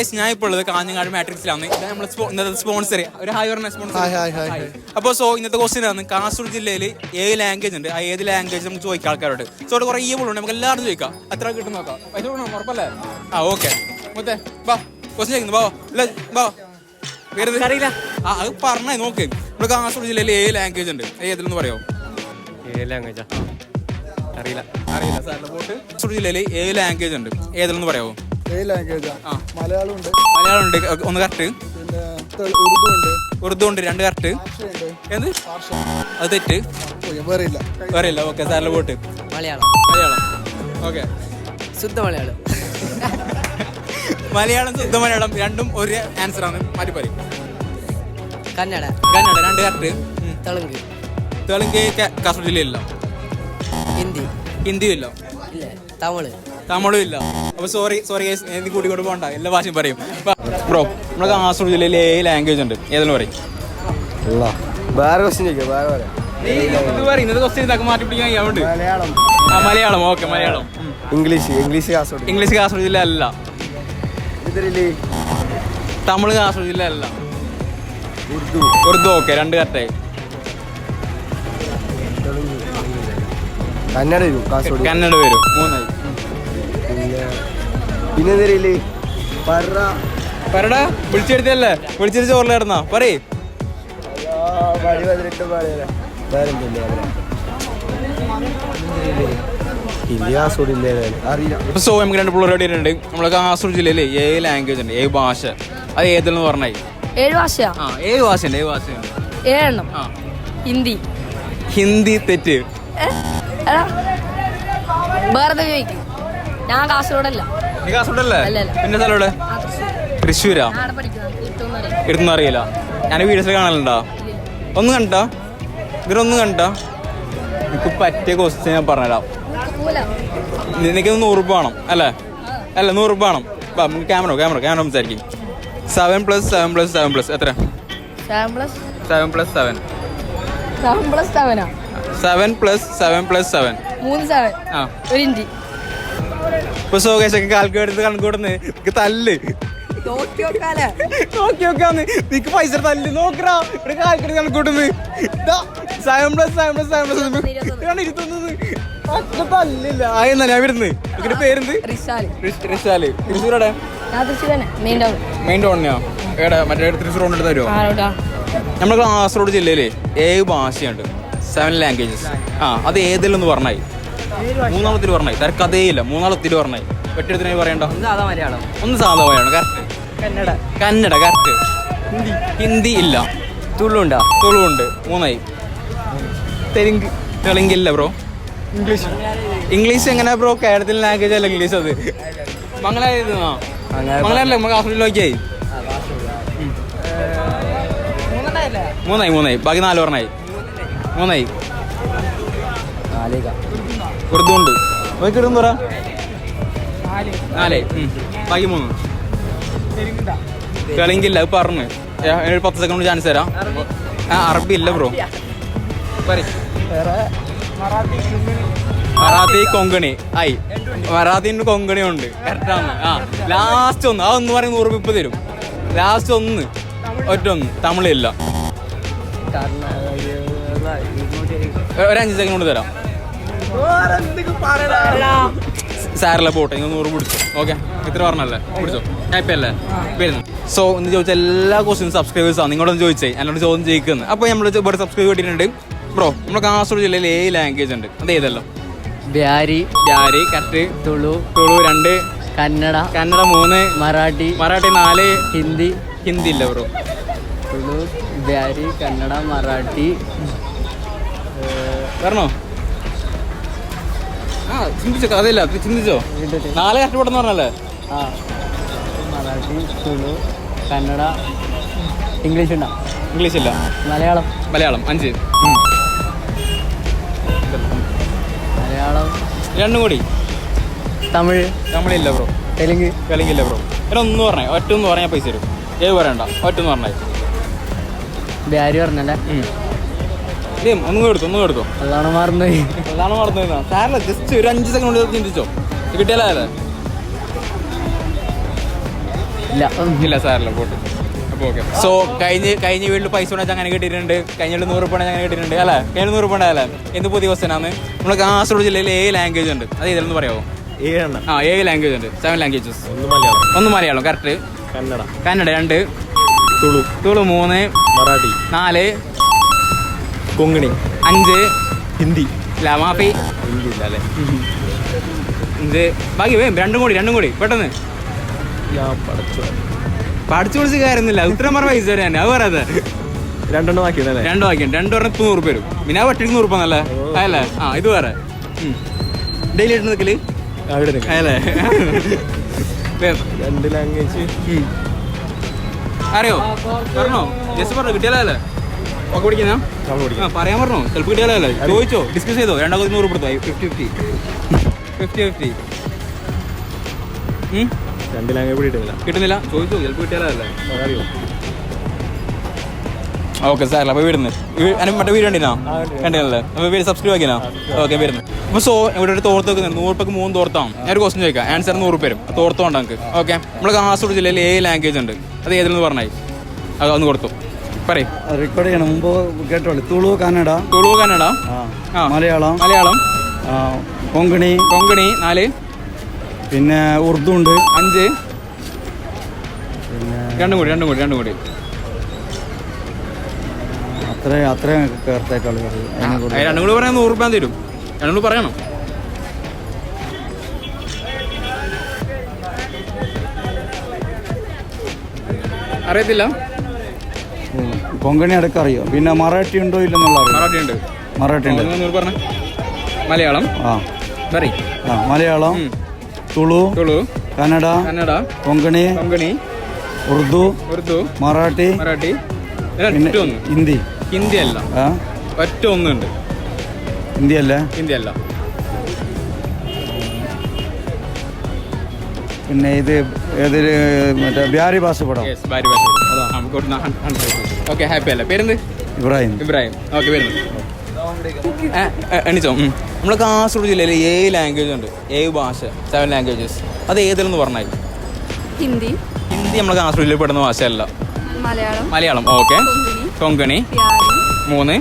Guys ഞാൻ ഇപ്പോൾ ഉള്ളത് കാഞ്ഞങ്ങാട് മാട്രിക്സിലാണ് നമ്മൾ ഇന്നത്തെ സ്പോൺസർ ഒരു ഹായ് പറഞ്ഞ സ്പോൺസർ അപ്പോൾ സോ ഇന്നത്തെ ക്വസ്റ്റ്യൻ ആണ് കാസർഗോഡ് ജില്ലയിൽ ഏത് ലാംഗ്വേജ് ഉണ്ട്? ആ ഏത് ലാംഗ്വേജ് നമുക്ക് ചോദിക്കാം ആൾക്കാരോട്. സോ അവിടെ കുറേ ഉണ്ട്. നമുക്ക് എല്ലാവരും ചോദിക്കാം. എത്ര കിട്ടും നോക്കാം. പൈസ കൊടുക്കണം? ഉറപ്പല്ലേ? ആ ഓക്കെ മുത്തേ. ബാ ക്വസ്റ്റ്യൻ ചോദിക്കുന്നു. ബാ ഇല്ല ബാ വേറെ അറിയില്ല ആ അത് പറഞ്ഞേ നോക്ക്. നമ്മുടെ കാസർഗോഡ് ജില്ലയിൽ ഏത് ലാംഗ്വേജ് ഉണ്ട്? ഏതിലെന്ന് പറയോ? ഏത് ലാംഗ്വേജാ അറിയില്ല. അറിയില്ല സാറിന്റെ പോട്ട്. കാസർഗോഡ് ജില്ലയിൽ ഏത് ലാംഗ്വേജ് ഉണ്ട്? ഏതിലെന്ന് പറയാമോ മലയാളം ഉണ്ട് മലയാളം ഉണ്ട് ഒന്ന് കറക്റ്റ് പിന്നെ ഉറുദു ഉണ്ട് ഉറുദു ഉണ്ട് രണ്ട് കറക്റ്റ് എന്ത്? അത് തെറ്റ്. വേറെ ഇല്ല. ഓക്കെ സാറിന്റെ പോട്ട്. മലയാളം. മലയാളം. ഓക്കെ. ശുദ്ധ മലയാളം. മലയാളം ശുദ്ധ മലയാളം രണ്ടും ഒരു ആൻസർ ആണ്. മാറ്റി പറയും. കന്നഡ. കന്നഡ രണ്ട് കറക്റ്റ് തെലുങ്ക്. തെലുങ്ക് കാസർഗോഡ് ജില്ലയിലോ ഹിന്ദി. ഇല്ല തമിഴ്. തമിഴും ഇല്ല. അപ്പൊ സോറി സോറി എനിക്ക് കൂടി കൂടി പോകണ്ട എല്ലാ ഭാഷയും പറയും. ബ്രോ നമ്മുടെ കാസർഗോഡ് ജില്ലയിൽ ഏ ലാംഗ്വേജ് ഉണ്ട്. ഏതെങ്കിലും പറയും. വേറെ ക്വസ്റ്റ്യൻ ചോദിക്കാം വേറെ വേറെ. ഇത് പറയും ഇന്നത്തെ ക്വസ്റ്റ്യൻ ഇതൊക്കെ മാറ്റി പിടിക്കാൻ ആ Malayalam okay Malayalam. English English Kasaragod. English Kasaragod ജില്ല അല്ല. തമിഴ് കാസർഗോഡ് ജില്ല അല്ല. ഉറുദു. ഉറുദു ഓക്കെ രണ്ട് കറക്റ്റായി ആയി. കന്നഡ വരും കാസർഗോഡ്. കന്നഡ വരും മൂന്നായി. പിന്നെ പിന്നെ എന്തിരില്ലേ പറ. പറടാ വിളിച്ചെടുത്തല്ലേ വിളിച്ചെടുത്ത് ചോറിൽ കിടന്നാ പറയേ. വഴി പതിനെട്ട് പാടില്ല വേറെ എന്തില്ലേ ഹിന്ദി കാസർഗോഡ് ഇല്ലേ അറിയില്ല. ഇപ്പൊ സോ നമുക്ക് രണ്ട് പിള്ളേർ ഉണ്ട് നമ്മളെ കാസർഗോഡ് ജില്ലയിലെ ഏഴ് ലാംഗ്വേജ് ഉണ്ട്. ഏഴ് ഭാഷ. അത് ഏതെന്ന് പറഞ്ഞായി? ഏഴ് ഭാഷയാ? ആ ഏത് ഭാഷയുണ്ട് ഏഴ് ഭാഷയുണ്ട്. ഏഴെണ്ണം. ആ. ഹിന്ദി. ഹിന്ദി തെറ്റ്? വേറെ ചോദിക്കും. ഞാൻ കാസർഗോഡല്ല. നീ കാസർഗോഡല്ലേ. പിന്നെ സ്ഥലം. തൃശ്ശൂരാ. എടുത്തൊന്നും അറിയില്ല. ഞാൻ വീഡിയോസിൽ കാണലുണ്ടോ? ഒന്ന് കണ്ടോ? ഇതിലൊന്നും കണ്ടോ? എനിക്ക് പറ്റിയ ക്വസ്റ്റ്യൻ ഞാൻ പറഞ്ഞുതരാം. നിനക്ക് നൂറ് രൂപ വേണം അല്ലേ? അല്ല നൂറ് രൂപ വേണം. നമുക്ക് ക്യാമറ ക്യാമറ ക്യാമറ സംസാരിക്കും. Seven plus seven plus seven plus എത്ര? Seven plus seven plus seven plus seven plus seven plus seven മൂന്ന് സെവൻ ആ. ഒരു ഹിന്ദി ഇപ്പൊ സോകേശൊക്കെ കാൽക്കുലേറ്റർ കണക്കൂടുന്ന് നിനക്ക് തല്ല്. നോക്കി നോക്കാന്ന് നിനക്ക് പൈസ തല്ല്. നോക്കടാ. ഇവിടെ കാൽക്കുലേറ്റർ കണക്കൂട്ടുന്ന് സയം പ്ലസ് സയം പ്ലസ് സയം പ്ലസ്. ഇരുത്തുന്നത് തല്ലില്ല. ആ എന്നാ ഞാൻ വരുന്നത് നിന്റെ പേരെന്ത്? റിഷാൽ തൃശ്ശൂർ തന്നെ മെയിൻ ടൗണിനാ എവിടെ? മറ്റേ തൃശ്ശൂർ കൊണ്ടിട്ട് തരുമോ നമ്മുടെ കാസർഗോഡ് ജില്ലയിൽ ഏഴ് ഭാഷയുണ്ട്. സെവൻ ലാംഗ്വേജസ് ആ അത് ഏതിലെന്ന് പറഞ്ഞായി. മൂന്നാമത്തിൽ പറഞ്ഞായി തര കഥയില്ല മൂന്നാളത്തിൽ പറഞ്ഞായി വെട്ടിടത്തിനായി പറയണ്ട? സാധാ മലയാളം. ഒന്ന് സാധാ പറയണം കറക്റ്റ്. കന്നഡ. കന്നഡ കറക്റ്റ്. ഹിന്ദി. ഹിന്ദി ഇല്ല. തുളുണ്ട. തുളുണ്ട്. മൂന്നായി. തെലുങ്ക്. തെലുങ്കില്ല ബ്രോ. ഇംഗ്ലീഷ്. ഇംഗ്ലീഷ് എങ്ങനെ ബ്രോ? കേരളത്തിൽ ലാംഗ്വേജ് അല്ല ഇംഗ്ലീഷ് അത്. മംഗലാരല്ലേ? നമ്മൾ കാസർഗോഡ് നോക്കിയായി മൂന്നായി മൂന്നായി. ബാക്കി നാല് പറഞ്ഞായി മൂന്നായി. നാലേക. ഉറുദു ഉണ്ട് ബാക്കി ഇടുന്നു പറ നാലായി ഉം. ബാക്കി മൂന്ന്. തെലുങ്കില്ല അത് പറഞ്ഞു. ഏ, പത്ത് സെക്കൻഡ് ചാൻസ് തരാം. ആ അറബി ഇല്ല ബ്രോ മറാത്തി കൊങ്കണി. ആയി. മറാത്തിന് കൊങ്കണി ഉണ്ട് കറക്റ്റാണ് ആ ലാസ്റ്റ് ഒന്ന്. ആ ഒന്ന് പറയുന്ന നൂറ് ഇപ്പൊ തരും. ലാസ്റ്റ് ഒന്ന്. ഒറ്റ ഒന്ന് തമിഴില്ല. ഒരു അഞ്ച് സെക്കൻഡ് കൊണ്ട് തരാം. സാറിലെ പോട്ടെ നിങ്ങൾ നൂറ് പിടിച്ചു. ഓക്കെ ഇത്ര പറഞ്ഞല്ലേ പിടിച്ചോ? ഹാപ്പി അല്ലേ വരുന്നു. സോ ഇന്ന് ചോദിച്ച എല്ലാ ക്വസ്റ്റ്യൻ സബ്സ്ക്രൈബേഴ്സാണ് ആണ്. നിങ്ങളോട് ചോദിച്ചേ. എന്നോട് ചോദ്യം ചെയ്യിക്കുന്നത് അപ്പോൾ നമ്മൾ ഇവിടെ സബ്സ്ക്രൈബ് കിട്ടിയിട്ടുണ്ട്. ബ്രോ നമ്മുടെ കാസർഗോഡ് ജില്ലയിൽ ഏഴ് ലാംഗ്വേജ് ഉണ്ട്. അത് ഏതല്ലോ? ബ്യാരി ബ്യാരി കറ്റ് തുളു തുളു രണ്ട്. കന്നഡ കന്നഡ മൂന്ന്. മറാഠി മറാഠി നാല്. ഹിന്ദി. ഹിന്ദി ഇല്ല ബ്രോ തുളു ബ്യാരി കന്നഡ മറാഠി. ആ ചിന്തിച്ചോ കഥയില്ല ചിന്തിച്ചോ? നാല് കഷ്ടപ്പെട്ടെന്ന് പറഞ്ഞല്ലേ ആ. മറാഠി തുളു കന്നഡ ഇംഗ്ലീഷ് ഉണ്ടോ ഇംഗ്ലീഷ് ഇല്ല മലയാളം. മലയാളം അഞ്ച്. മലയാളം. രണ്ടും കൂടി. തമിഴ്. തമിഴില്ല ബ്രോ. തെലുങ്ക്. തെലുങ്കില്ല ബ്രോ. എന്നെ ഒന്ന് പറഞ്ഞേ. ഒറ്റ ഒന്ന് പറഞ്ഞാൽ പൈസ തരും. ഏത് പറയണ്ട. ഒറ്റ ഒന്ന് പറഞ്ഞേ ബ്യാരി പറഞ്ഞല്ലേ? ഒന്നും കൊടുത്തു ഒന്നും കൊടുത്തു അതാണ് മറന്നുപോയി. അതാണ് മറന്നു സാറില്ല ജസ്റ്റ് ഒരു അഞ്ച് സെക്കൻഡ് കൊണ്ട് ചിന്തിച്ചോ. കിട്ടിയാലേ ഇല്ല. ഇല്ല സാറല്ല പോട്ട്. അപ്പോൾ ഓക്കെ സോ കഴിഞ്ഞ കഴിഞ്ഞ വീട്ടിൽ പൈസ കൊണ്ടാൽ അങ്ങനെ കിട്ടിയിട്ടുണ്ട്. കഴിഞ്ഞ വീട്ടിൽ നൂറ് പണം അങ്ങനെ കിട്ടിയിട്ടുണ്ട് അല്ലേ? കഴിഞ്ഞ നൂറ് പണം അല്ലേ എന്ത് പുതിയ ക്വസ്റ്റനാണ് നമ്മുടെ കാസർഗോഡ് ജില്ലയിൽ ഏഴ് ലാംഗ്വേജ് ഉണ്ട്. അത് ഇതിലൊന്ന് പറയാമോ ഏഴെണ്ണം ആ ഏഴ് ലാംഗ്വേജ് ഉണ്ട്. സെവൻ ലാംഗ്വേജസ് ഒന്ന് മലയാളം. ഒന്ന് മലയാളം കറക്റ്റ് കന്നഡ. കന്നഡ രണ്ട്. തുളു. തുളു മൂന്ന്. മറാഠി. നാല്. കൊങ്ങിണി അഞ്ച്. ഹിന്ദി. ഇല്ല മാഫി. ഇല്ല അല്ലേ? ഇത് ബാക്കി വേം രണ്ടും കൂടി രണ്ടും കൂടി പെട്ടെന്ന്. പഠിച്ചു. പഠിച്ചു കാര്യമൊന്നുമില്ല. ഉത്തരം പറഞ്ഞ പൈസ തന്നെ അത് പറയാതെ രണ്ടെണ്ണം ആക്കിയതല്ലേ രണ്ടു വാക്യം രണ്ടു പറഞ്ഞ ഇപ്പൊ നൂറ് പേരും പിന്നെ ആ വട്ടിക്ക് നൂറ് രൂപ അല്ലേ ആ ഇത് വേറെ. ഡെയിലി ഇട്ട് നിൽക്കൽ അല്ലേ. രണ്ട് ലാംഗ്വേജ്. അറിയോ പറഞ്ഞോ. ജസ്റ്റ് പറഞ്ഞോ കിട്ടിയാലേ ഒക്കെ പിടിക്കുന്ന നമ്മൾ പഠിക്കാം ആ പറയാൻ പറഞ്ഞോ? ചിലപ്പോൾ കിട്ടിയാലല്ലേ? ചോദിച്ചോ? ഡിസ്കസ് ചെയ്തോ? രണ്ടാമത് നൂറ് കൊടുത്തോ? ഫിഫ്റ്റി ഫിഫ്റ്റി ഫിഫ്റ്റി ഫിഫ്റ്റി രണ്ട് ലാംഗ്വേജ് പിടിയിട്ടില്ല കിട്ടുന്നില്ല. ചോദിച്ചോ ചിലപ്പോൾ കിട്ടിയാലേ അറിയോ ഓക്കെ സാർ അപ്പോൾ വീടുന്ന് മറ്റേ വീട് കണ്ടിനാ കണ്ടില്ലേ അപ്പോൾ വീട് സബ്സ്ക്രൈബ് ആക്കിനാ ഓക്കെ വരുന്നു. അപ്പോൾ സോ ഇവിടെ ഒരു തോർത്ത് വെക്കുന്നത് നൂറ് രൂപക്ക് മൂന്ന് തോർത്താണ് ഞാൻ ഒരു ക്വസ്റ്റൻ ചോദിക്കാം. ആൻസർ നൂറ് പേരും തോർത്തോണ്ട് നമുക്ക് ഓക്കെ. നമ്മുടെ കാസർഗോഡ് ജില്ലയിൽ ഏഴ് ലാംഗ്വേജ് ഉണ്ട്. അത് ഏതെന്ന് പറഞ്ഞായി? അത് ഒന്ന് കൊടുത്തു. പറയും. റെക്കോർഡ് ചെയ്യണം. മുമ്പ് കേട്ടോളൂ. തുളു കന്നഡ തുളു കന്നഡ ആ മലയാളം. മലയാളം. കൊങ്കണി. കൊങ്കണി നാല്. പിന്നെ ഉറുദു ഉണ്ട്. അഞ്ച്. പിന്നെ രണ്ടും കൂടി രണ്ടും കൂടി രണ്ടും കൂടി. അത്ര രണ്ടും കൂടി പറയാൻ നൂറ് രൂപ തരും. രണ്ടും കൂടി പറയണം. അറിയത്തില്ല? കൊങ്കണി അടക്കം അറിയാം? പിന്നെ മറാഠി ഉണ്ടോ ഇല്ലെന്നുള്ള അറിയാം? മറാഠി ഉണ്ട്. മറാഠി ഉണ്ട്. പറഞ്ഞ. മലയാളം. ആ. സോറി ആ മലയാളം തുളു തുളു കന്നഡ കന്നഡ കൊങ്കണി കൊങ്കണി ഉറുദു ഉറുദു മറാഠി മറാഠി. പിന്നെ ഹിന്ദി. ഹിന്ദി അല്ല. ആ? ഒറ്റ ഒന്നുണ്ട്. ഹിന്ദി അല്ല? ഹിന്ദി അല്ല. പിന്നെ ഇത് ഏതൊരു മറ്റേ ബ്യാരി ഭാഷ പടം. ഭാര്യ ഭാഷ ഓക്കെ ഹാപ്പി അല്ലേ? പേരെന്ത്? ഇബ്രാഹിം. ഇബ്രാഹിം. ഓക്കെ വരുന്നു എണീച്ചോ. നമ്മുടെ കാസർഗോഡ് ജില്ലയിൽ ഏഴ് ലാംഗ്വേജ് ഉണ്ട്. ഏഴ് ഭാഷ സെവൻ ലാംഗ്വേജസ് അത് ഏതിലെന്ന് പറഞ്ഞാൽ? ഹിന്ദി. ഹിന്ദി നമ്മുടെ കാസർഗോഡ് ജില്ലയിൽ പെടുന്ന ഭാഷയല്ല. മലയാളം. മലയാളം. ഓക്കെ കൊങ്കണി. മൂന്ന്.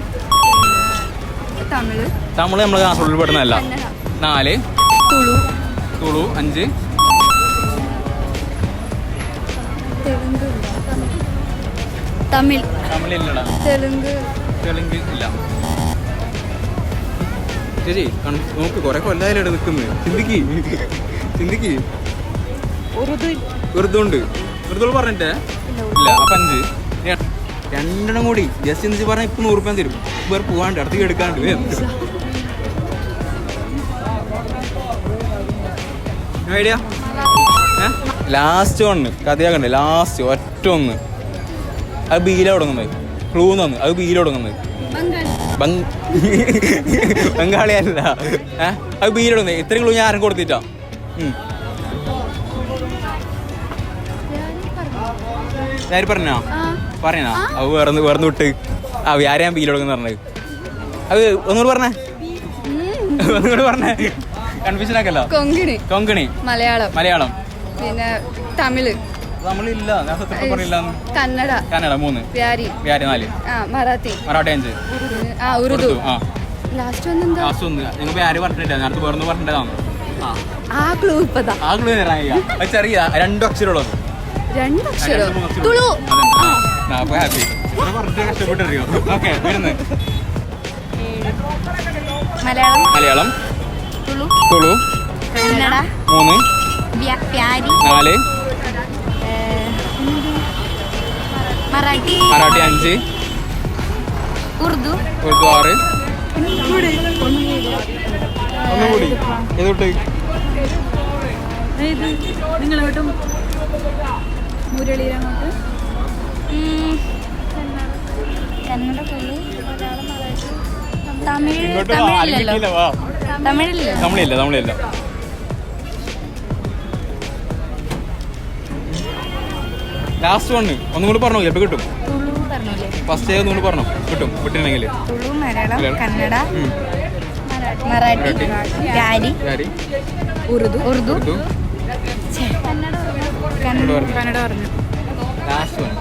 തമിഴ്. തമിഴ് നമ്മുടെ കാസർഗോഡിൽ പെടുന്നതല്ല. നാല്. തുളു. തുളു അഞ്ച്. തെലുങ്ക് തമിഴ്. തമിഴില്ലടാ. തെലുങ്ക്. തെലുങ്ക് ഇല്ല. ചേച്ചി നമുക്ക് നോക്ക് കുറെ കൊല്ലായാലും നിൽക്കുന്നത് ചിന്തിക്ക്. ചിന്തിക്ക്. ഉറുദു. ഉറുദു ഉണ്ട് ഉറുദു പറഞ്ഞിട്ടേ? ഇല്ല അപ്പൊ അഞ്ച് രണ്ടെണ്ണം കൂടി. ജസ്റ്റ് എന്ത് പറഞ്ഞാൽ ഇപ്പൊ നൂറ് രൂപ തരും. വേറെ പോവാണ്ട് അടുത്തേക്ക് എടുക്കാണ്ട്. ഐഡിയ? ലാസ്റ്റ് ഒന്ന് കഥയാക്കണ്ടേ? ലാസ്റ്റ് ഒറ്റ ഒന്ന്. അത് ബീല തുടങ്ങുന്നത്. ക്ലൂ തന്നു അത് ബീല തുടങ്ങുന്നത്. ബംഗ് ബംഗാളി അല്ല. അത് ബീല തുടങ്ങുന്നത്. ഇത്രയും ക്ലൂ ഞാൻ ആരും കൊടുത്തിട്ടാ. ഞാൻ പറഞ്ഞോ? പറഞ്ഞോ? അത് വേറെ വേറെ വിട്ട്. ആ വ്യാരം ഞാൻ ബീല തുടങ്ങുന്ന പറഞ്ഞത്? അത് ഒന്നുകൂടി പറഞ്ഞേ. ഒന്നുകൂടി പറഞ്ഞേ. കൺഫ്യൂഷൻ ആക്കല്ലോ. കൊങ്കിണി. കൊങ്കണി. മലയാളം. മലയാളം. പിന്നെ തമിഴ്. നമ്മളില്ല. ഞാൻ സത്യം പറഞ്ഞില്ല കന്നഡ. കന്നഡ മൂന്ന്. വ്യാരി വ്യാരി നാല്. ആ മറാത്തി. മറാഠി അഞ്ച്. ആ ഉറുദു. ആ. ലാസ്റ്റ് ഒന്നെന്താ ലാസ്റ്റ് ഒന്ന്. നിങ്ങൾ വ്യാരി പറഞ്ഞിട്ടില്ല. ഞാൻ അടുത്ത് വേറെ പറഞ്ഞിട്ടതാണ്. ആ. ക്ലൂ ഇപ്പതാ ആ ക്ലൂ തരാൻ അത് ചെറിയ രണ്ടു അക്ഷരമുള്ളത്. രണ്ടക്ഷരം തുളു അപ്പൊ ഹാപ്പി പറഞ്ഞിട്ട് കഷ്ടപ്പെട്ടറിയോ ഓക്കെ വരുന്നത് മലയാളം. മലയാളം. തുളു തുളു കന്നഡ. മൂന്ന്. നാല്. മറാഠി. അഞ്ച്. ഉറുദു. ഉറുദു ആറ്. ഒന്നുകൂടി. ഏതോട്ട്? നിങ്ങളോട്ടും തമിഴ് തമിഴില്ലല്ലോ. തമിഴില്ല. തമിഴില്ലല്ലോ നമ്മളില്ല ലാസ്റ്റ് വണ് ഒന്നും കൂടി പറഞ്ഞു ചിലപ്പോൾ കിട്ടും. ഫസ്റ്റ് ഒന്നും കൂടി പറഞ്ഞു? കിട്ടും കിട്ടിയില്ലെങ്കിൽ. കന്നഡ. മറാഠി? ഉറുദു. ഉറുദു. കന്നഡ പറഞ്ഞു. ലാസ്റ്റ് വൺ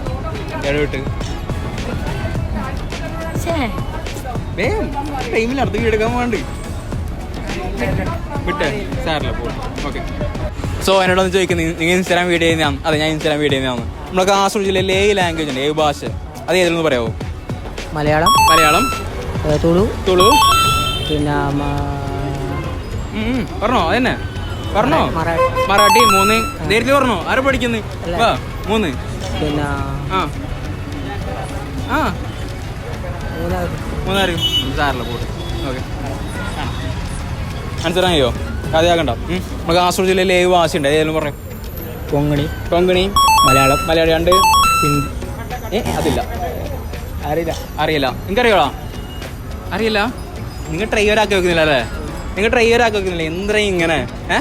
ഇടവിട്ട് വേഗം ടൈമിൽ അടുത്ത് എടുക്കാൻ വേണ്ടി വിട്ടേ. സാറില്ല പോകും ഓക്കെ സോ എന്നോടൊന്ന് ചോദിക്കുന്നത് നിങ്ങൾ ഇൻസ്റ്റാഗ്രാം വീഡിയോ ചെയ്യുന്നതാണ് അതെ ഞാൻ ഇൻസ്റ്റാഗ്രാം വീഡിയോ ചെയ്യുന്നതാണ് നമ്മുടെ കാസർഗോഡ് ജില്ലയിലെ ഏ ലാംഗ്വേജ് ഉണ്ട്. ഏ ഭാഷ. അത് ഏതെന്ന് പറയാമോ മലയാളം. മലയാളം. ഏ, തുളു. തുളു. പിന്നെ ഉം. പറഞ്ഞോ അതന്നെ. പറഞ്ഞോ. മറാഠി. മറാഠി മൂന്ന്. നേരത്തെ പറഞ്ഞോ. ആരും പഠിക്കുന്നു? വാ മൂന്ന്. പിന്നെ ആ. ആ. മൂന്നാർ മൂന്നാറ്. സാറില്ല പോട്ട് ഓക്കെ. മനസ്സിലാൻ കഴിയോ കഥയാക്കണ്ട. നമ്മുടെ കാസർഗോഡ് ജില്ലയിലെ ജില്ലയിൽ ഭാഷ ഉണ്ട് ഏതെങ്കിലും പറഞ്ഞു? കൊങ്ങണി കൊങ്കണി മലയാളം. മലയാളിയാണ്ട് ഹിന്ദി. ഏ അതില്ല. അറിയില്ല. അറിയില്ല. നിങ്ങൾക്കറിയോളാ അറിയില്ല. നിങ്ങൾ ഡ്രൈവറാക്കി വെക്കുന്നില്ല അല്ലേ? നിങ്ങൾ ഡ്രൈവറാക്കി വെക്കുന്നില്ല. എന്തിനാ ഇങ്ങനെ? ഏ?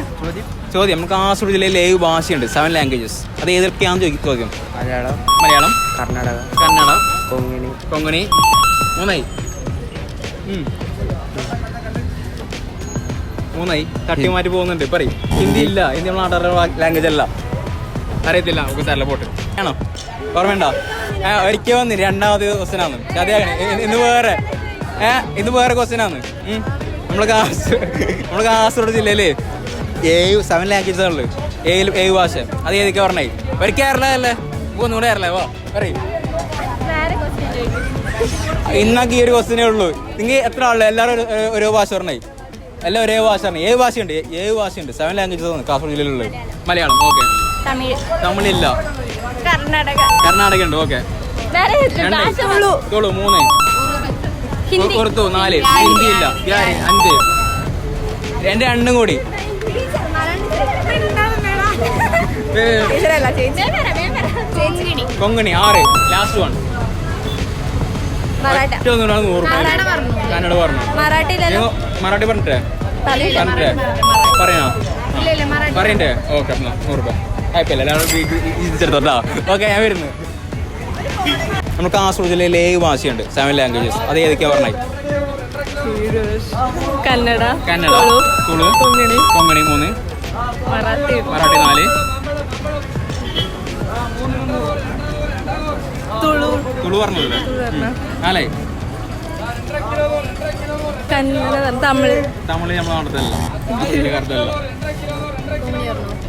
ചോദ്യം? നമുക്ക് കാസർഗോഡ് ജില്ലയിൽ ഏഴ് ഭാഷയുണ്ട്. സെവൻ ലാംഗ്വേജസ് അത് ഏതൊക്കെയാണെന്ന് ചോദിക്കും ചോദ്യം. മലയാളം. മലയാളം. കർണാടക. കന്നഡ കൊങ്ങിണി കൊങ്ങിണി മൂന്നായി. മൂന്നായി. തട്ടി മാറ്റി പോകുന്നുണ്ട്. പറയും. ഹിന്ദി ഇല്ല. ഹിന്ദി നമ്മൾ നാട്ടുകാരുടെ ലാംഗ്വേജ് അല്ല. അറിയത്തില്ല നമുക്ക് തരല പോട്ട്. ആണോ? ഓർമ്മയുണ്ടോ? ഒരിക്കൽ വന്ന് രണ്ടാമത് ക്വസ്റ്റ്യൻ ആണ് കഥയാണ് ഇന്ന് വേറെ. ഏ ഇന്ന് വേറെ ക്വസ്റ്റ്യൻ ആണ് ഉം. നമ്മളെ കാസർ നമ്മളെ കാസർഗോഡ് ജില്ലയിൽ ഏഴ് സെവൻ ലാംഗ്വേജ് ആണ് ഏഴ് ഏഴ് ഭാഷ അത് ഏതൊക്കെ പറഞ്ഞേ? ഒരു കേരള അല്ലേ? ഒന്നുകൂടെ കേരള വാ പറയും. ഇന്നൊക്കെ ഈ ഒരു ക്വസ്റ്റിനേ ഉള്ളൂ. നിങ്ങൾ എത്ര ആളുള്ളൂ എല്ലാവരും ഓരോ ഭാഷ പറഞ്ഞേ. എല്ലാം ഒരേ ഭാഷ പറഞ്ഞു. ഏഴ് ഭാഷയുണ്ട് ഏഴ് ഭാഷയുണ്ട്. സെവൻ ലാംഗ്വേജസ് ആണ് കാസർഗോഡ് ജില്ലയിലുള്ളത്. മലയാളം ഓക്കെ. തമിഴ്. തമിഴില്ല. കർണാടക. കർണാടക ഉണ്ട് ഓക്കെ തോളു മൂന്ന്. നാല്. ഹിന്ദി. ഇല്ല അഞ്ച്. എന്റെ രണ്ടും കൂടി. കൊങ്ങണി ആറ്. ലാസ്റ്റ് വൺ കന്നഡ പറഞ്ഞു. മറാഠി പറഞ്ഞിട്ടേ? പറഞ്ഞിട്ടേ? പറയണോ? പറയണ്ടേ? ഓക്കെ എന്നാ രൂപ കുഴപ്പമില്ല എല്ലാവരും ഓക്കെ ഞാൻ വരുന്നു. നമുക്ക് കാസർഗോഡ് ജില്ലയിൽ ഏഴ് ഭാഷയുണ്ട് സെവൻ ലാംഗ്വേജസ് അത് ഏതൊക്കെയാ പറഞ്ഞത് കന്നഡ കന്നഡ. തുളു കൊങ്ങിണി കൊങ്ങണി മൂന്ന് മറാഠി മറാഠി നാല് തുളു. തുളു പറഞ്ഞല്ലേ? നാലായി കന്നഡ തമിഴ്. തമിഴ് നമ്മൾ നടത്തല്ല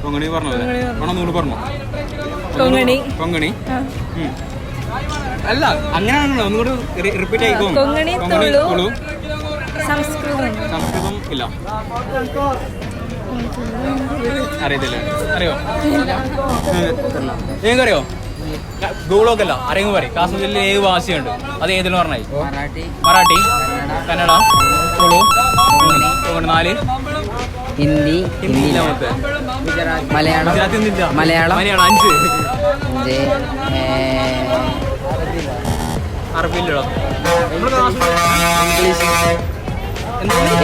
കൊങ്ങണി പറഞ്ഞു? പറഞ്ഞു. കൊങ്ങണി കൊങ്ങണി അല്ല അങ്ങനെയാണല്ലോ. ഒന്നുകൂടി റിപ്പീറ്റ് ആയിക്കോ. കൊങ്ങണി, തുളു. സംസ്കൃതം. സംസ്കൃതം ഇല്ല. അറിയത്തില്ല. അറിയോ? നിങ്ങൾക്കറിയോ ഗൂഗിളൊക്കെ അല്ല അറിയുമ്പോൾ പറയും. കാസർഗോഡ് ജില്ലയിൽ ഏത് ഭാഷയുണ്ട്. അത് ഏതിലും പറഞ്ഞായി? മറാഠി. മറാഠി. കന്നഡ. തുളു. നാല് ഹിന്ദി ഹിന്ദി മലയാളം മലയാളം?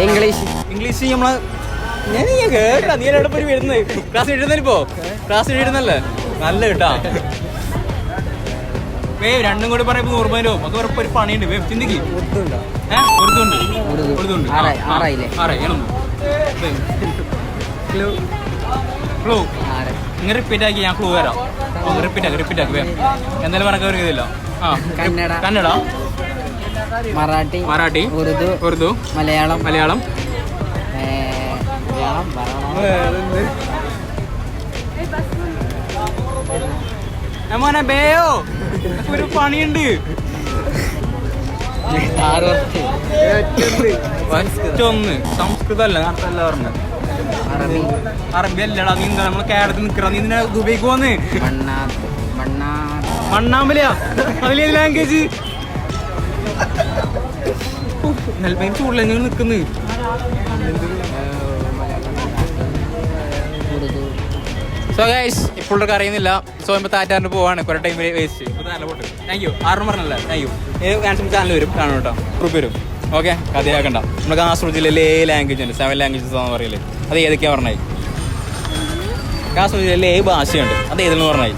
ഇംഗ്ലീഷ്. ഇംഗ്ലീഷ്. നമ്മളെ ഞാൻ ഞാൻ കേട്ടാ നീ എവിടെ പോയി വരുന്നത് ക്ലാസ് എഴുതുന്നിപ്പോ ക്ലാസ് എഴുതുന്നല്ലേ? നല്ല കേട്ടാ. വേ രണ്ടും കൂടി പറയുമ്പോ നൂറ് രൂപ രൂപ അത് ഉറപ്പൊരു ഒരു പണിയുണ്ട്. വേ ചിന്തിക്ക് ഏഹ് ഉറുദുണ്ട് ഉറുദു. ഉറുദുണ്ട് ആറായി- ആറായില്ലേ? ആറായി. ക്ലൂ ആറ് ഇങ്ങനെ റിപ്പീറ്റ് ആക്കി ഞാൻ ക്ലൂ തരാം. റിപ്പീറ്റ് ആക്കി റിപ്പീറ്റ് ആക്കി എന്തായാലും പറഞ്ഞ ഒരു ഇതില്ല. ആ കന്നഡ. കന്നഡ. മറാഠി മറാഠി ഉറുദു ഉറുദു മലയാളം മലയാളം. മോനെ ബേയോ. ഒരു പണിയുണ്ട്. ആറ് വർഷം ഒറ്റൊന്ന് സംസ്കൃതം അല്ല നേരത്തെ പറഞ്ഞ? അറബി. അല്ലടാ നീ എന്താ നമ്മളെ കേരളത്തിൽ നിൽക്കറ നീ നിന്നെ ദുബൈക്ക് മണ്ണാർ മണ്ണാമ്പലിയാ? അതിലെ ലാംഗ്വേജ് നെൽപ്പേൻ ചൂടില്ല നിങ്ങൾ നിൽക്കുന്നു സോ ഗൈസ് ഇപ്പോഴൊക്കെ അറിയുന്നില്ല. സോ ഇപ്പോൾ താറ്റാറിന് പോവാണ്. കുറെ ടൈം വേസ്റ്റ് ഇപ്പോൾ നല്ല പോട്ട്. താങ്ക് യു ആറും പറഞ്ഞല്ലേ. താങ്ക് യു ഏത് ക്യാൻസൽ ചാനൽ വരും. കാണും കേട്ടോ. ഗ്രൂപ്പ് വരും. ഓക്കെ കഥയാക്കണ്ട. നമ്മുടെ കാസർഗോഡ് ജില്ലയിലെ ഏ ലാംഗ്വേജ് ഉണ്ട്. സെവൻ ലാംഗ്വേജസ് ആണെന്ന് പറയില്ലേ. അത് ഏതൊക്കെയാണ് പറഞ്ഞായി കാസർഗോഡ് ജില്ലയിലെ ഏ ഭാഷയുണ്ട്? അത് ഏതെന്ന് പറഞ്ഞായി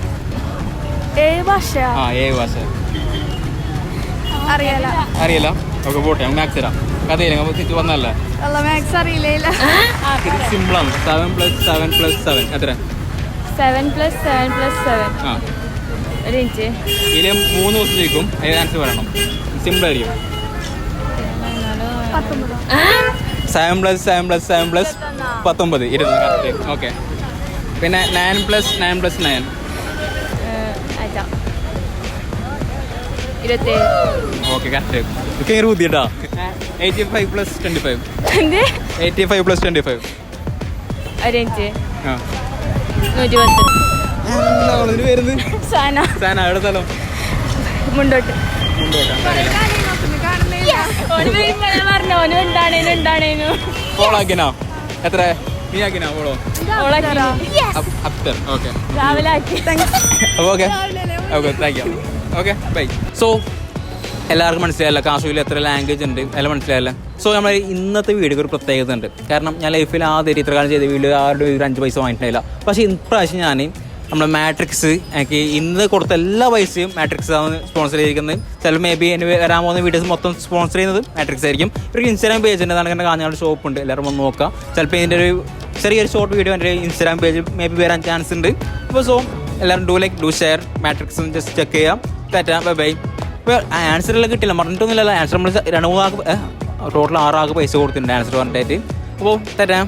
ആ ഏ ഭാഷ. അറിയാല അറിയില്ല. ഓക്കെ പോട്ടെ. നമുക്ക് മാത്സ് തരാം കഥയില്ല? നമുക്ക് തിരിച്ച് വന്നല്ലേ അല്ല മാത്സ് അറിയില്ല സിമ്പിളാണ് seven plus seven plus seven എത്ര? Seven plus seven plus seven ആ. ഒരു ഇഞ്ച് ഇതിൽ മൂന്ന് ദിവസം ചോദിക്കും അതിന് ആൻസർ പറയണം. സിമ്പിൾ ആയിരിക്കും. Seven plus seven plus seven plus പത്തൊമ്പത്. ഇരുപത് കറക്റ്റ്. ഓക്കെ പിന്നെ nine plus nine plus nine okay correct ഇത് കയറി ബുദ്ധിട്ടാ eighty five plus twenty five eighty five plus twenty five ഒരു മിനിറ്റ് ആ. നൂറ്റി പത്ത് മുണ്ടോട്ട്. എത്ര? നീ ആക്കിനോ അപ്തർ ഓക്കെ രാവിലെ ആക്കി. അപ്പോൾ okay okay thank you okay bye so എല്ലാവർക്കും മനസ്സിലായല്ലോ കാശുവിൽ എത്ര ലാംഗ്വേജ് ഉണ്ട്? എല്ലാം മനസ്സിലായല്ലോ? സോ നമ്മൾ ഇന്നത്തെ വീഡിയോ ഒരു പ്രത്യേകത ഉണ്ട്. കാരണം ഞാൻ ലൈഫിൽ ആദ്യം ഇത്ര കാലം ചെയ്ത വീഡിയോ ആരുടെ ഒരു അഞ്ച് പൈസ വാങ്ങിയിട്ടില്ല പക്ഷേ ഇപ്രാവശ്യം ഞാൻ നമ്മുടെ മാട്രിക്സ് എനിക്ക് ഇന്ന് കൊടുത്ത എല്ലാ പൈസയും മാട്രിക്സ് ആണ് സ്പോൺസർ ചെയ്തിരിക്കുന്നത്. ചിലപ്പോൾ മേ ബി എനിക്ക് വരാൻ പോകുന്ന വീഡിയോസ് മൊത്തം സ്പോൺസർ ചെയ്യുന്നത് മാട്രിക്സ് ആയിരിക്കും. ഒരു ഇൻസ്റ്റാഗ്രാം പേജ് ഉണ്ട് അതാണ് എന്റെ ഷോപ്പ് ഉണ്ട്. എല്ലാവരും ഒന്ന് നോക്കാം ചിലപ്പോൾ ഇതിന്റെ ഒരു ചെറിയൊരു ഷോർട്ട് വീഡിയോ എന്റെ ഇൻസ്റ്റാഗ്രാം പേജിൽ മേ ബി വരാൻ ചാൻസ് ഉണ്ട്. അപ്പോൾ സോ എല്ലാവരും do like do share matrix just check ചെയ്യാം. ടാറ്റാ ബൈ ബൈ ആൻസർ എല്ലാം കിട്ടില്ല മറന്നിട്ടൊന്നുമില്ല ആൻസർ നമ്മൾ രണ്ട് മൂന്നാൾക്ക് ടോട്ടൽ ആറാകെ പൈസ കൊടുത്തിട്ടുണ്ട് ആൻസർ പറഞ്ഞിട്ടായിട്ട്. അപ്പോൾ ടാറ്റാ